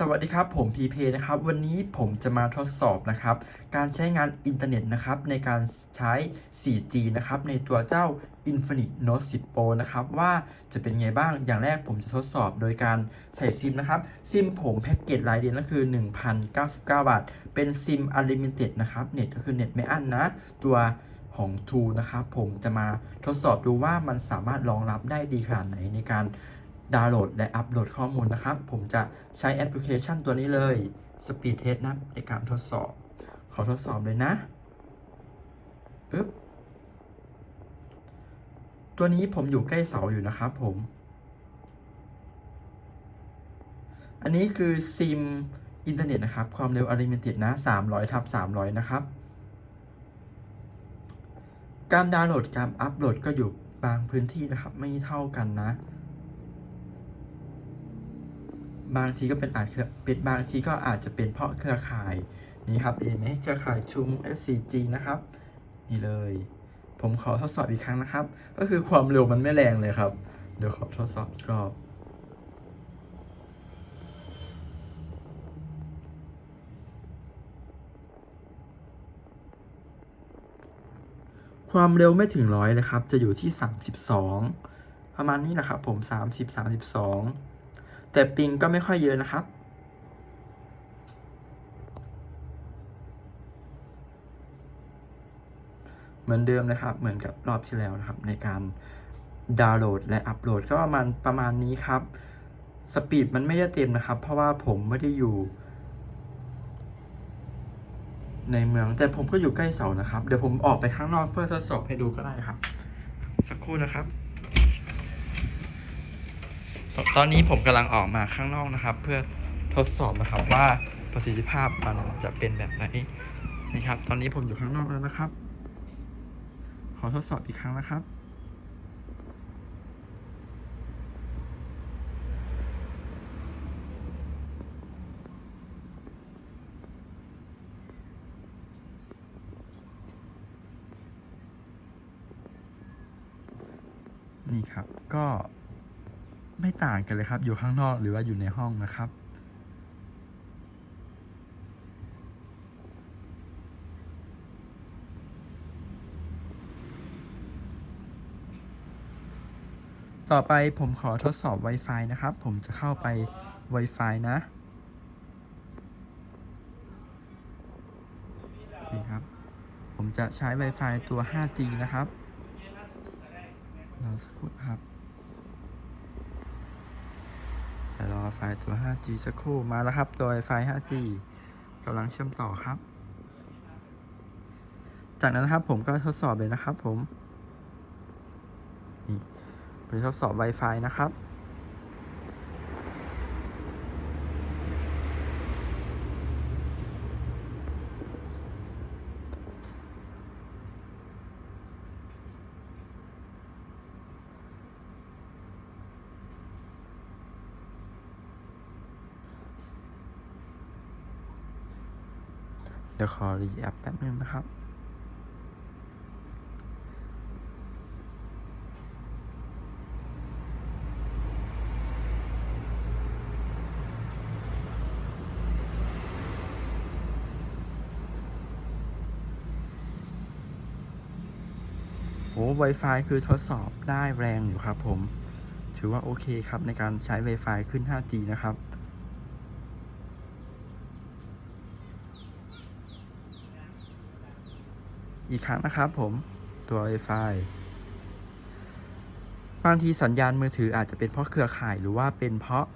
สวัสดีครับผมพีเพนะครับ วันนี้ผมจะมาทดสอบนะครับ การใช้งานอินเทอร์เน็ตนะครับ ในการใช้ 4G นะครับ ในตัวเจ้า Infinix Note 10 Pro นะครับ ว่าจะเป็นไงบ้างอย่างแรกผมจะทดสอบโดยการใส่ซิมนะครับ ซิมผมแพ็กเกจรายเดือนก็คือ 1,099 บาท เป็นซิม Unlimited นะครับ เน็ตก็คือเน็ตไม่อั้นนะ ตัวของ True นะครับ ผมจะมาทดสอบดูว่ามันสามารถรองรับได้ดีขนาดไหนในการ ดาวน์โหลดและอัปโหลดข้อมูลนะครับ ผมจะใช้แอปพลิเคชันตัวนี้เลย Speed Test นะในการทดสอบ ขอทดสอบเลยนะปึ๊บตัวนี้ผมอยู่ใกล้เสาอยู่นะครับผม อันนี้คือซิมอินเทอร์เน็ตนะครับ ความเร็ว Unlimited นะ 300ทับ300 นะครับ การดาวน์โหลดการอัปโหลดก็อยู่บางพื้นที่นะครับ ไม่เท่ากันนะ บางทีก็เป็นอาจเป็นบางทีก็อาจจะเป็นเพราะเครือข่ายนี่ครับเห็นไหมเครือข่ายชุม SCG นะครับ นี่เลย ผมขอทดสอบอีกครั้งนะครับ ก็คือความเร็วมันไม่แรงเลยครับ เดี๋ยวขอทดสอบอีกรอบความเร็วไม่ถึงร้อยเลยครับ จะอยู่ที่ 32 ประมาณนี้แหละครับผม 30 32 แต่ปิงก็ไม่ค่อยเยอะนะครับ เหมือนเดิมเลยครับ เหมือนกับรอบที่แล้วนะครับ ในการดาวน์โหลดและอัปโหลดก็ประมาณประมาณนี้ครับ สปีดมันไม่ได้เต็มนะครับ เพราะว่าผมไม่ได้อยู่ ในเมืองแต่ผมก็อยู่ใกล้เสานะครับ เดี๋ยวผมออกไปข้างนอกเพื่อทดสอบให้ดูก็ได้ครับ สักครู่นะครับ ตอนนี้ผมกำลังออกมาข้างนอกนะครับ เพื่อทดสอบนะครับว่าประสิทธิภาพมันจะเป็นแบบไหนนี่ครับ ตอนนี้ผมอยู่ข้างนอกแล้วนะครับ ขอทดสอบอีกครั้งนะครับนี่ครับก็ ไม่ต่างกันเลยครับ อยู่ข้างนอกหรือว่าอยู่ในห้องนะครับ ต่อไปผมขอทดสอบ Wi-Fi นะครับ ผมจะเข้าไป Wi-Fi นะนี่ครับ ผมจะใช้ Wi-Fi ตัว 5G นะครับรอสักครู่ครับ เดี๋ยวรอไฟตัว 5G สักครู่มาแล้วครับ โดยไฟ 5G กำลังเชื่อมต่อครับ จากนั้นนะครับผมก็ทดสอบเลยนะครับผม นี่ไปทดสอบ Wi-Fi นะครับ เดี๋ยวขอรีแอปแป๊บนึงนะครับ โอ้ Wi-Fi คือทดสอบได้แรงอยู่ครับผม ถือว่าโอเคครับในการใช้ Wi-Fi ขึ้น 5G นะครับ อีกครั้งนะครับผมตัว Wi-Fi บางทีสัญญาณมือถืออาจจะเป็นเพราะเครือข่ายหรือว่าเป็นเพราะ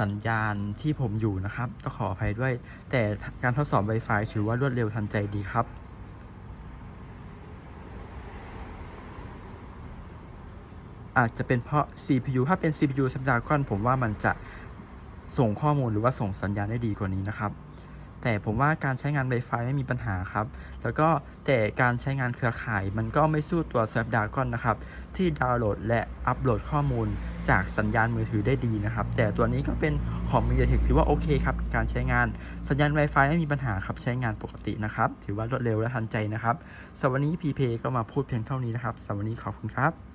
สัญญาณที่ผมอยู่นะครับต้องขออภัยด้วย แต่การทดสอบ Wi-Fi ถือว่ารวดเร็วทันใจดีครับ อาจจะเป็นเพราะ CPU ถ้าเป็น CPU Snapdragon ผมว่ามันจะส่งข้อมูลหรือว่าส่งสัญญาณได้ดีกว่านี้นะครับ แต่ผมว่าการใช้งาน Wi-Fi ไม่มีปัญหาครับ แล้วก็แต่การใช้งานเครือข่ายมันก็ไม่สู้ตัว Snapdragon นะครับ ที่ดาวน์โหลดและอัปโหลดข้อมูลจากสัญญาณมือถือได้ดีนะครับ แต่ตัวนี้ก็เป็นของ MediaTek ถือว่าโอเคครับ การใช้งานสัญญาณ Wi-Fi ไม่มีปัญหาครับ ใช้งานปกตินะครับ ถือว่ารวดเร็วและทันใจนะครับสำหรับวันนี้ p p ก็มาพูดเพียงเท่านี้นะครับสำหรับวันนี้ขอบคุณครับ